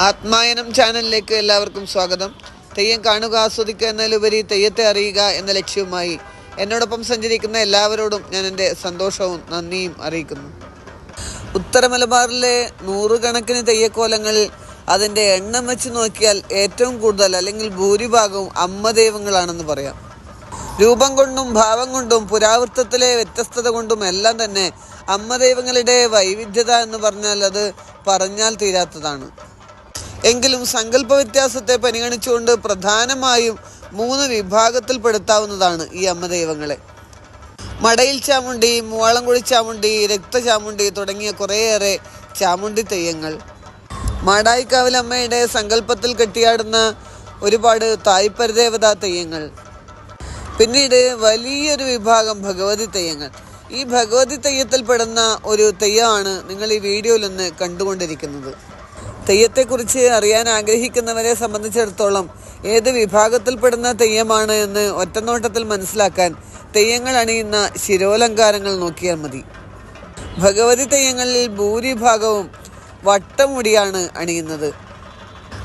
ആത്മായനം ചാനലിലേക്ക് എല്ലാവർക്കും സ്വാഗതം. തെയ്യം കാണുക ആസ്വദിക്കുക എന്നതിലുപരി തെയ്യത്തെ അറിയുക എന്ന ലക്ഷ്യവുമായി എന്നോടൊപ്പം സഞ്ചരിക്കുന്ന എല്ലാവരോടും ഞാൻ എന്റെ സന്തോഷവും നന്ദിയും അറിയിക്കുന്നു. ഉത്തര മലബാറിലെ നൂറുകണക്കിന് തെയ്യക്കോലങ്ങളിൽ അതിന്റെ എണ്ണം വെച്ച് നോക്കിയാൽ ഏറ്റവും കൂടുതൽ അല്ലെങ്കിൽ ഭൂരിഭാഗവും അമ്മ ദൈവങ്ങളാണെന്ന് പറയാം. രൂപം കൊണ്ടും ഭാവം കൊണ്ടും പുരാവൃത്തത്തിലെ വ്യത്യസ്തത കൊണ്ടും എല്ലാം തന്നെ അമ്മദൈവങ്ങളുടെ വൈവിധ്യത എന്ന് പറഞ്ഞാൽ അത് പറഞ്ഞാൽ തീരാത്തതാണ്. എങ്കിലും സങ്കല്പ വ്യത്യാസത്തെ പരിഗണിച്ചുകൊണ്ട് പ്രധാനമായും മൂന്ന് വിഭാഗത്തിൽപ്പെടുത്താവുന്നതാണ് ഈ അമ്മ ദൈവങ്ങളെ മടയിൽ ചാമുണ്ടി മൂവാളംകുഴി ചാമുണ്ടി രക്തചാമുണ്ടി തുടങ്ങിയ കുറേയേറെ ചാമുണ്ടി തെയ്യങ്ങൾ. മാടായിക്കാവിലമ്മയുടെ സങ്കല്പത്തിൽ കെട്ടിയാടുന്ന ഒരുപാട് തായ്പരദേവതാ തെയ്യങ്ങൾ. പിന്നീട് വലിയൊരു വിഭാഗം ഭഗവതി തെയ്യങ്ങൾ. ഈ ഭഗവതി തെയ്യത്തിൽപ്പെടുന്ന ഒരു തെയ്യമാണ് നിങ്ങൾ ഈ വീഡിയോയിൽ നിന്ന് കണ്ടുകൊണ്ടിരിക്കുന്നത്. തെയ്യത്തെക്കുറിച്ച് അറിയാൻ ആഗ്രഹിക്കുന്നവരെ സംബന്ധിച്ചിടത്തോളം ഏത് വിഭാഗത്തിൽപ്പെടുന്ന തെയ്യമാണ് എന്ന് ഒറ്റനോട്ടത്തിൽ മനസ്സിലാക്കാൻ തെയ്യങ്ങൾ അണിയുന്ന ശിരോലങ്കാരങ്ങൾ നോക്കിയാൽ മതി. ഭഗവതി തെയ്യങ്ങളിൽ ഭൂരിഭാഗവും വട്ടമുടിയാണ് അണിയുന്നത്.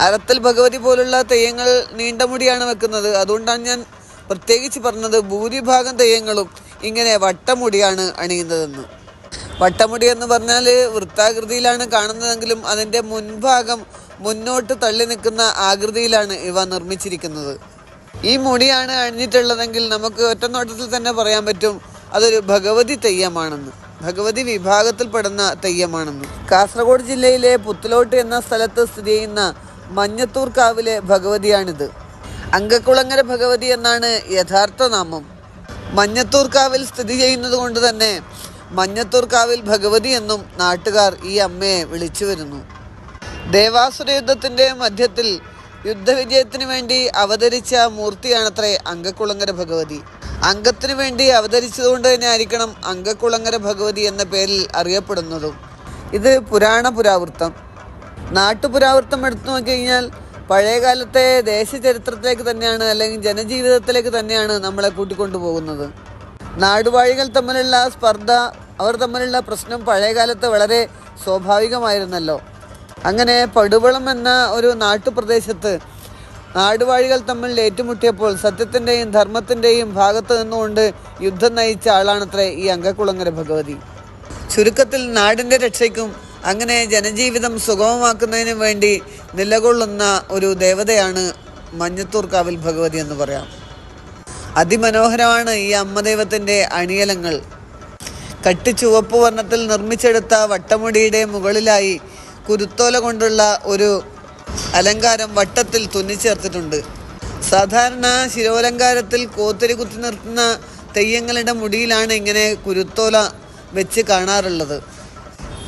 അരത്തിൽ ഭഗവതി പോലുള്ള തെയ്യങ്ങൾ നീണ്ട മുടിയാണ് വെക്കുന്നത്. അതുകൊണ്ടാണ് ഞാൻ പ്രത്യേകിച്ച് പറഞ്ഞത് ഭൂരിഭാഗം തെയ്യങ്ങളും ഇങ്ങനെ വട്ടമുടിയാണ് അണിയുന്നതെന്ന്. വട്ടമുടി എന്ന് പറഞ്ഞാൽ വൃത്താകൃതിയിലാണ് കാണുന്നതെങ്കിലും അതിന്റെ മുൻഭാഗം മുന്നോട്ട് തള്ളി നിൽക്കുന്ന ആകൃതിയിലാണ് ഇവ നിർമ്മിച്ചിരിക്കുന്നത്. ഈ മുടിയാണ് അണിഞ്ഞിട്ടുള്ളതെങ്കിൽ നമുക്ക് ഒറ്റനോട്ടത്തിൽ തന്നെ പറയാൻ പറ്റും അതൊരു ഭഗവതി തെയ്യമാണെന്ന്. ഭഗവതി വിഭാഗത്തിൽപ്പെടുന്ന തെയ്യമാണെന്ന്. കാസർഗോഡ് ജില്ലയിലെ പുത്തലോട്ട് എന്ന സ്ഥലത്ത് സ്ഥിതി ചെയ്യുന്ന മഞ്ഞത്തൂർ കാവിലെ ഭഗവതിയാണിത്. അങ്കക്കുളങ്ങര ഭഗവതി എന്നാണ് യഥാർത്ഥ നാമം മഞ്ഞത്തൂർ കാവിൽ സ്ഥിതി ചെയ്യുന്നത് കൊണ്ട് തന്നെ മഞ്ഞത്തൂർ കാവിൽ ഭഗവതി എന്നും നാട്ടുകാർ ഈ അമ്മയെ വിളിച്ചു വരുന്നു. ദേവാസുര യുദ്ധത്തിന്റെ മധ്യത്തിൽ യുദ്ധവിജയത്തിന് വേണ്ടി അവതരിച്ച മൂർത്തിയാണത്രേ അങ്കക്കുളങ്ങര ഭഗവതി. അംഗത്തിനു വേണ്ടി അവതരിച്ചതുകൊണ്ട് തന്നെ ആയിരിക്കണം അങ്കക്കുളങ്ങര ഭഗവതി എന്ന പേരിൽ അറിയപ്പെടുന്നതും. ഇത് പുരാണ പുരാവൃത്തം. നാട്ടുപുരാവൃത്തം എടുത്തു നോക്കിക്കഴിഞ്ഞാൽ പഴയകാലത്തെ ദേശചരിത്രത്തിലേക്ക് തന്നെയാണ് അല്ലെങ്കിൽ ജനജീവിതത്തിലേക്ക് തന്നെയാണ് നമ്മളെ കൂട്ടിക്കൊണ്ടു പോകുന്നത് നാടുവാഴികൾ തമ്മിലുള്ള സ്പർദ്ധ അവർ തമ്മിലുള്ള പ്രശ്നം പഴയകാലത്ത് വളരെ സ്വാഭാവികമായിരുന്നല്ലോ. അങ്ങനെ പടുവളം എന്ന ഒരു നാട്ടുപ്രദേശത്ത് നാടുവാഴികൾ തമ്മിൽ ഏറ്റുമുട്ടിയപ്പോൾ സത്യത്തിന്റെയും ധർമ്മത്തിന്റെയും ഭാഗത്ത് നിന്നുകൊണ്ട് യുദ്ധം നയിച്ച ആളാണത്രേ ഈ അങ്കക്കുളങ്ങര ഭഗവതി. ചുരുക്കത്തിൽ നാടിന്റെ രക്ഷയ്ക്കും അങ്ങനെ ജനജീവിതം സുഗമമാക്കുന്നതിനും വേണ്ടി നിലകൊള്ളുന്ന ഒരു ദേവതയാണ് മഞ്ഞത്തൂർക്കാവിൽ ഭഗവതി എന്ന് പറയാം. അതിമനോഹരമാണ് ഈ അമ്മദൈവത്തിന്റെ അണിയലങ്ങൾ. കട്ടിച്ചുവപ്പ് വർണത്തിൽ നിർമ്മിച്ചെടുത്ത വട്ടമുടിയുടെ മുകളിലായി കുരുത്തോല കൊണ്ടുള്ള ഒരു അലങ്കാരം വട്ടത്തിൽ തുന്നിച്ചേർത്തിട്ടുണ്ട്. സാധാരണ ശിരോലങ്കാരത്തിൽ കോത്തിരി കുത്തി നിർത്തുന്ന തെയ്യങ്ങളുടെ മുടിയിലാണ് ഇങ്ങനെ കുരുത്തോല വെച്ച് കാണാറുള്ളത്.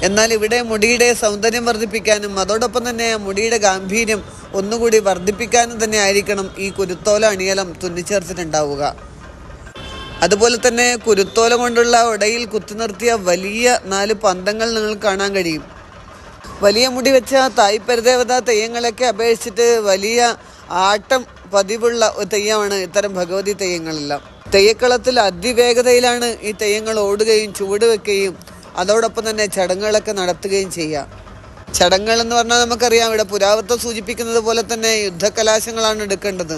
എന്നാൽ ഇവിടെ മുടിയുടെ സൗന്ദര്യം വർദ്ധിപ്പിക്കാനും അതോടൊപ്പം തന്നെ മുടിയുടെ ഗാംഭീര്യം ഒന്നുകൂടി വർദ്ധിപ്പിക്കാനും തന്നെ ആയിരിക്കണം ഈ കുരുത്തോല അണിയലം തുന്നിച്ചേർത്തിട്ടുണ്ടാവുക. അതുപോലെ തന്നെ കുരുത്തോല കൊണ്ടുള്ള ഉടയിൽ കുത്തിനിർത്തിയ വലിയ നാല് പന്തങ്ങൾ നിങ്ങൾക്ക് കാണാൻ കഴിയും. വലിയ മുടി വെച്ച തായ്പരദേവത തെയ്യങ്ങളൊക്കെ അപേക്ഷിച്ചിട്ട് വലിയ ആട്ടം പതിവുള്ള ഒരു തെയ്യമാണ് ഇത്തരം ഭഗവതി തെയ്യങ്ങളെല്ലാം. തെയ്യക്കളത്തിൽ അതിവേഗതയിലാണ് ഈ തെയ്യങ്ങൾ ഓടുകയും ചുവട് വെക്കുകയും അതോടൊപ്പം തന്നെ ചടങ്ങുകളൊക്കെ നടത്തുകയും ചെയ്യാം ചടങ്ങുകൾ എന്ന് പറഞ്ഞാൽ നമുക്കറിയാം ഇവിടെ പുരാവൃത്തം സൂചിപ്പിക്കുന്നത് പോലെ തന്നെ യുദ്ധകലാശങ്ങളാണ് എടുക്കേണ്ടത്.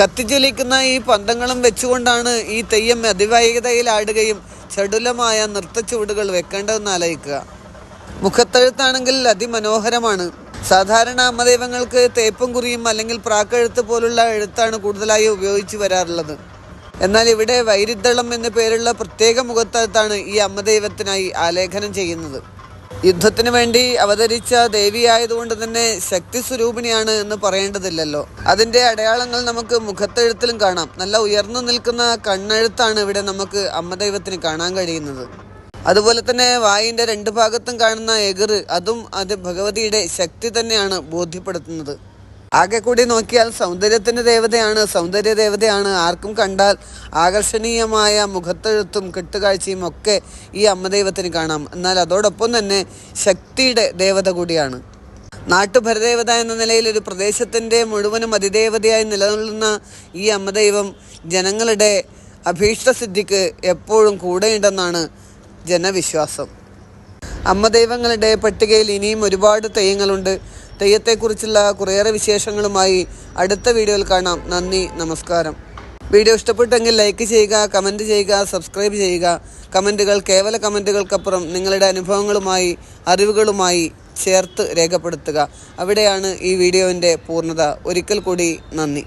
കത്തിജ്വലിക്കുന്ന ഈ പന്തങ്ങളും വെച്ചുകൊണ്ടാണ് ഈ തെയ്യം അതിവേഗതയിൽ ആടുകയും ചടുലമായ നൃത്തച്ചുവടുകൾ വെക്കേണ്ടതെന്ന് ആലോചിക്കുക. മുഖത്തെഴുത്താണെങ്കിൽ അതിമനോഹരമാണ്. സാധാരണ അമ്മദൈവങ്ങൾക്ക് തേപ്പും കുറിയും അല്ലെങ്കിൽ പ്രാക്കെഴുത്ത് പോലുള്ള എഴുത്താണ് കൂടുതലായി ഉപയോഗിച്ചു വരാറുള്ളത്. എന്നാൽ ഇവിടെ വൈരുദ്ധളം എന്ന പേരുള്ള പ്രത്യേക മുഖത്തെഴുത്താണ് ഈ അമ്മദൈവത്തിനായി ആലേഖനം ചെയ്യുന്നത്. യുദ്ധത്തിന് വേണ്ടി അവതരിച്ച ദേവിയായതുകൊണ്ട് തന്നെ ശക്തി സ്വരൂപിണിയാണ് എന്ന് പറയേണ്ടതില്ലല്ലോ. അതിന്റെ അടയാളങ്ങൾ നമുക്ക് മുഖത്തെഴുത്തിലും കാണാം. നല്ല ഉയർന്നു നിൽക്കുന്ന കണ്ണെഴുത്താണ് ഇവിടെ നമുക്ക് അമ്മ അമ്മദൈവത്തിന് കാണാൻ കഴിയുന്നത്. അതുപോലെ തന്നെ വായിന്റെ രണ്ട് ഭാഗത്തും കാണുന്ന എകിറ് അതും അത് ഭഗവതിയുടെ ശക്തി തന്നെയാണ് ബോധ്യപ്പെടുത്തുന്നത്. ആകെ കൂടി നോക്കിയാൽ സൗന്ദര്യത്തിന്റെ ദേവതയാണ്. സൗന്ദര്യ ദേവതയാണ്. ആർക്കും കണ്ടാൽ ആകർഷണീയമായ മുഖത്തെഴുത്തും കെട്ടുകാഴ്ചയും ഒക്കെ ഈ അമ്മദൈവത്തിന് കാണാം. എന്നാൽ അതോടൊപ്പം തന്നെ ശക്തിയുടെ ദേവത കൂടിയാണ്. നാട്ടുഭരദേവത എന്ന നിലയിൽ ഒരു പ്രദേശത്തിന്റെ മുഴുവനും അതിദേവതയായി നിലനിൽക്കുന്ന ഈ അമ്മദൈവം ജനങ്ങളുടെ അഭീഷ്ടസിദ്ധിക്ക് എപ്പോഴും കൂടെയുണ്ടെന്നാണ് ജനവിശ്വാസം. അമ്മദൈവങ്ങളുടെ പട്ടികയിൽ ഇനിയും ഒരുപാട് തെയ്യങ്ങളുണ്ട്. തെയ്യത്തെക്കുറിച്ചുള്ള കുറേയേറെ വിശേഷങ്ങളുമായി അടുത്ത വീഡിയോയിൽ കാണാം. നന്ദി നമസ്കാരം. വീഡിയോ ഇഷ്ടപ്പെട്ടെങ്കിൽ ലൈക്ക് ചെയ്യുക കമന്റ് ചെയ്യുക സബ്സ്ക്രൈബ് ചെയ്യുക. കമന്റുകൾ കേവല കമന്റുകൾക്കപ്പുറം നിങ്ങളുടെ അനുഭവങ്ങളുമായി അറിവുകളുമായി ചേർത്ത് രേഖപ്പെടുത്തുക. അവിടെയാണ് ഈ വീഡിയോവിന്റെ പൂർണത. ഒരിക്കൽ കൂടി നന്ദി.